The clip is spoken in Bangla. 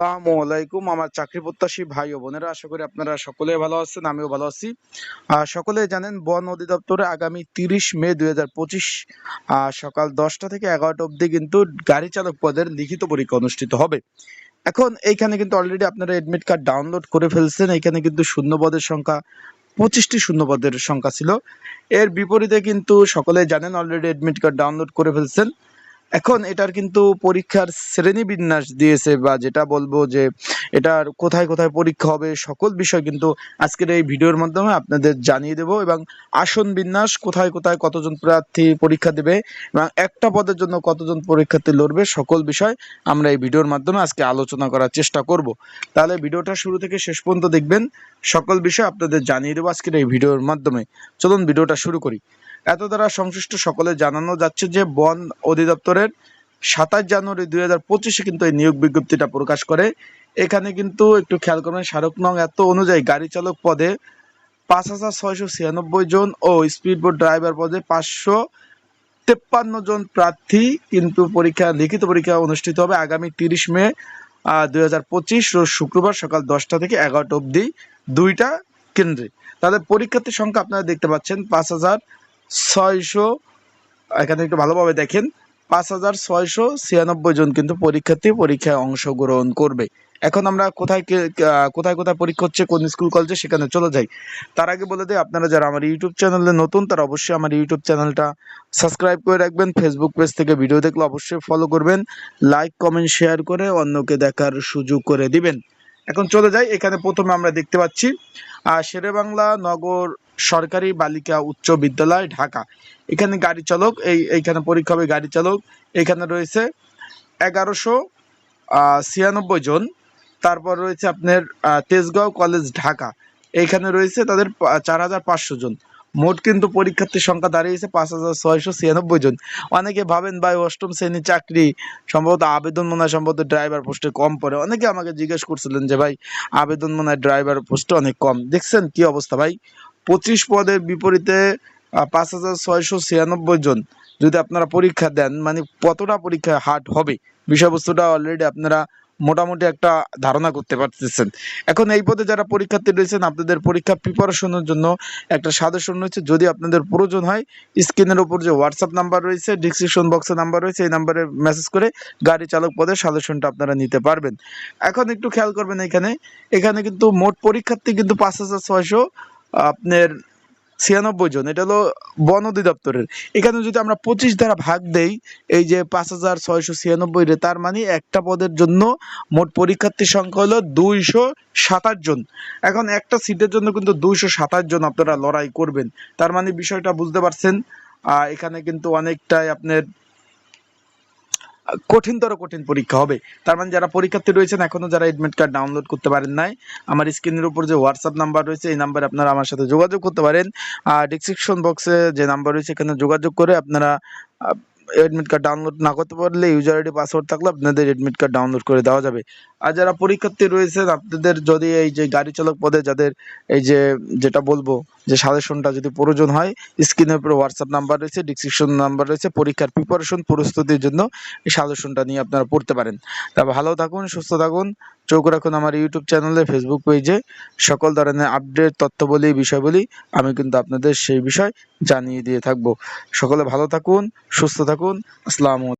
আসসালামু আলাইকুম। আমার চাকরি প্রত্যাশী ভাই ও বোনেরা, আশা করি আপনারা সকলে ভালো আছেন, আমিও ভালো আছি। সকলে জানেন, বন অধিদপ্তরে আগামী তিরিশ মে দুই হাজার পঁচিশ সকাল দশটা থেকে এগারোটা অবধি কিন্তু গাড়ি চালক পদের লিখিত পরীক্ষা অনুষ্ঠিত হবে। এখন এইখানে কিন্তু অলরেডি আপনারা এডমিট কার্ড ডাউনলোড করে ফেলছেন। এখানে কিন্তু শূন্য পদের সংখ্যা, পঁচিশটি শূন্য পদের সংখ্যা ছিল। এর বিপরীতে কিন্তু সকলে জানেন অলরেডি এডমিট কার্ড ডাউনলোড করে ফেলছেন। এখন এটার কিন্তু পরীক্ষার শ্রেণি বিন্যাস দিয়েছে বা যেটা বলব যে এটার কোথায় কোথায় পরীক্ষা হবে সকল বিষয় কিন্তু আজকের এই ভিডিওর মাধ্যমে আপনাদের জানিয়ে দেব এবং আসন বিন্যাস কোথায় কোথায় কতজন প্রার্থী পরীক্ষা দেবে এবং একটা পদের জন্য কতজন পরীক্ষার্থী লড়বে সকল বিষয় আমরা এই ভিডিওর মাধ্যমে আজকে আলোচনা করার চেষ্টা করব। তাহলে ভিডিওটা শুরু থেকে শেষ পর্যন্ত দেখবেন, সকল বিষয় আপনাদের জানিয়ে দেবো আজকের এই ভিডিওর মাধ্যমে। চলুন ভিডিওটা শুরু করি। এত দ্বারা সংশ্লিষ্ট সকলে জানানো যাচ্ছে যে বন অধিদপ্তরের সাতাশ জানুয়ারি দুই হাজার পঁচিশে কিন্তু এই নিয়োগ বিজ্ঞপ্তিটা প্রকাশ করে। এখানে কিন্তু একটু খেয়াল করবেন স্মারক নং এত অনুযায়ী গাড়ি চালক পদে পাঁচ হাজার ছয়শো ছিয়ানব্বই জন ও স্পিডবোট ড্রাইভার পদে পাঁচশো তেপ্পান্ন জন প্রার্থী কিন্তু পরীক্ষা, লিখিত পরীক্ষা অনুষ্ঠিত হবে আগামী তিরিশ মে দুই হাজার পঁচিশ শুক্রবার সকাল দশটা থেকে এগারোটা অবধি দুইটা কেন্দ্রে। তাদের পরীক্ষার্থীর সংখ্যা আপনারা দেখতে পাচ্ছেন, পাঁচ হাজার ছয়শো, এখানে একটু ভালোভাবে দেখেন, পাঁচ হাজার ছয়শো ছিয়ানব্বই জন কিন্তু পরীক্ষার্থী পরীক্ষায় অংশগ্রহণ করবে। এখন আমরা কোথায় কোথায় কোথায় পরীক্ষা হচ্ছে, কোন স্কুল কলেজে, সেখানে চলে যাই। তার আগে বলে দিই, আপনারা যারা আমার ইউটিউব চ্যানেলে নতুন, তারা অবশ্যই আমার ইউটিউব চ্যানেলটা সাবস্ক্রাইব করে রাখবেন। ফেসবুক পেজ থেকে ভিডিও দেখলে অবশ্যই ফলো করবেন। লাইক কমেন্ট শেয়ার করে অন্যকে দেখার সুযোগ করে দিবেন। এখন চলে যাই। এখানে প্রথমে আমরা দেখতে পাচ্ছি শেরেবাংলা নগর সরকারি বালিকা উচ্চ বিদ্যালয়, ঢাকা। এখানে গাড়ি চালক, এই, এইখানে পরীক্ষা হবে গাড়ি চালক। এখানে রয়েছে এগারোশো ছিয়ানব্বই জন। তারপর রয়েছে আপনার তেজগাঁও কলেজ, ঢাকা। এইখানে রয়েছে তাদের চার হাজার পাঁচশো জন। মোট কিন্তু পরীক্ষার্থীর সংখ্যা দাঁড়িয়েছে পাঁচ হাজার ছয়শো ছিয়ানব্বই জন। অনেকে ভাবেন, ভাই, অষ্টম শ্রেণির চাকরি সম্ভবত আবেদন মনে হয় সম্ভবত ড্রাইভার পোস্টে কম পড়ে। অনেকে আমাকে জিজ্ঞেস করছিলেন যে, ভাই, আবেদন মনে হয় ড্রাইভার পোস্টে অনেক কম। দেখছেন কি অবস্থা, ভাই? পঁচিশ পদের বিপরীতে পাঁচ হাজার ছয়শো ছিয়ানব্বই জন যদি আপনারা পরীক্ষা দেন মানে কতটা পরীক্ষা হার্ড হবে? বিষয়বস্তুটা অলরেডি আপনারা মোটামুটি একটা ধারণা করতে পারতেছেন। এখন এই পদে যারা পরীক্ষার্থী রয়েছেন, আপনাদের পরীক্ষা প্রিপারেশনের জন্য একটা সাজেশন রয়েছে। যদি আপনাদের প্রয়োজন হয় স্ক্রিনের উপর যে হোয়াটসঅ্যাপ নাম্বার রয়েছে ডিসক্রিপশন বক্সে নাম্বার রয়েছে, এই নাম্বারে মেসেজ করে গাড়ি চালক পদের সাজেশনটা আপনারা নিতে পারবেন। এখন একটু খেয়াল করবেন এখানে। এখানে কিন্তু মোট পরীক্ষার্থী কিন্তু পাঁচ হাজার ছয়শো, আপনার ছিয়ানব্বই জন, এটা হলো বন অধিদপ্তরের। এখানে যদি আমরা পঁচিশ দ্বারা ভাগ দেই, এই যে পাঁচ হাজার ছয়শো ছিয়ানব্বই রে, তার মানে একটা পদের জন্য মোট পরীক্ষার্থীর সংখ্যা হলো দুইশো সাতাশ জন। এখন একটা সিটের জন্য কিন্তু দুইশো সাতাশ জন আপনারা লড়াই করবেন। তার মানে বিষয়টা বুঝতে পারছেন। এখানে কিন্তু অনেকটাই আপনার কঠিনতর কঠিন পরীক্ষা হবে। তার মানে যারা পরীক্ষার্থী রয়েছেন, এখনও যারা এডমিট কার্ড ডাউনলোড করতে পারেন নাই, আমার স্ক্রিনের উপর যে হোয়াটসঅ্যাপ নাম্বার রয়েছে, এই নাম্বারে আপনারা আমার সাথে যোগাযোগ করতে পারেন। আর ডিসক্রিপশন বক্সে যে নাম্বার রয়েছে, এখানে যোগাযোগ করে আপনারা এডমিট কার্ড ডাউনলোড না করতে পারলে ইউজার আইডি পাসওয়ার্ড থাকলে আপনাদের এডমিট কার্ড ডাউনলোড করে দেওয়া যাবে। আর যারা পরীক্ষার্থী রয়েছেন, আপনাদের যদি এই যে গাড়ি চালক পদে, যাদের এই যে, যেটা বলব যে সাজেশনটা যদি প্রয়োজন হয়, স্ক্রিনের উপরে হোয়াটসঅ্যাপ নাম্বার রয়েছে ডিসক্রিপশন নাম্বার রয়েছে, পরীক্ষার প্রিপারেশন প্রস্তুতির জন্য এই সাজেশনটা নিয়ে আপনারা পড়তে পারেন। তা ভালো থাকুন, সুস্থ থাকুন, চোখ রাখুন আমার ইউটিউব চ্যানেলে ফেসবুক পেজে সকল ধরনের আপডেট তথ্যবলী, বিষয়বলী আমি কিন্তু আপনাদের সেই বিষয় জানিয়ে দিয়ে থাকব। সকলে ভালো থাকুন, সুস্থ থাকুন, আসসালামু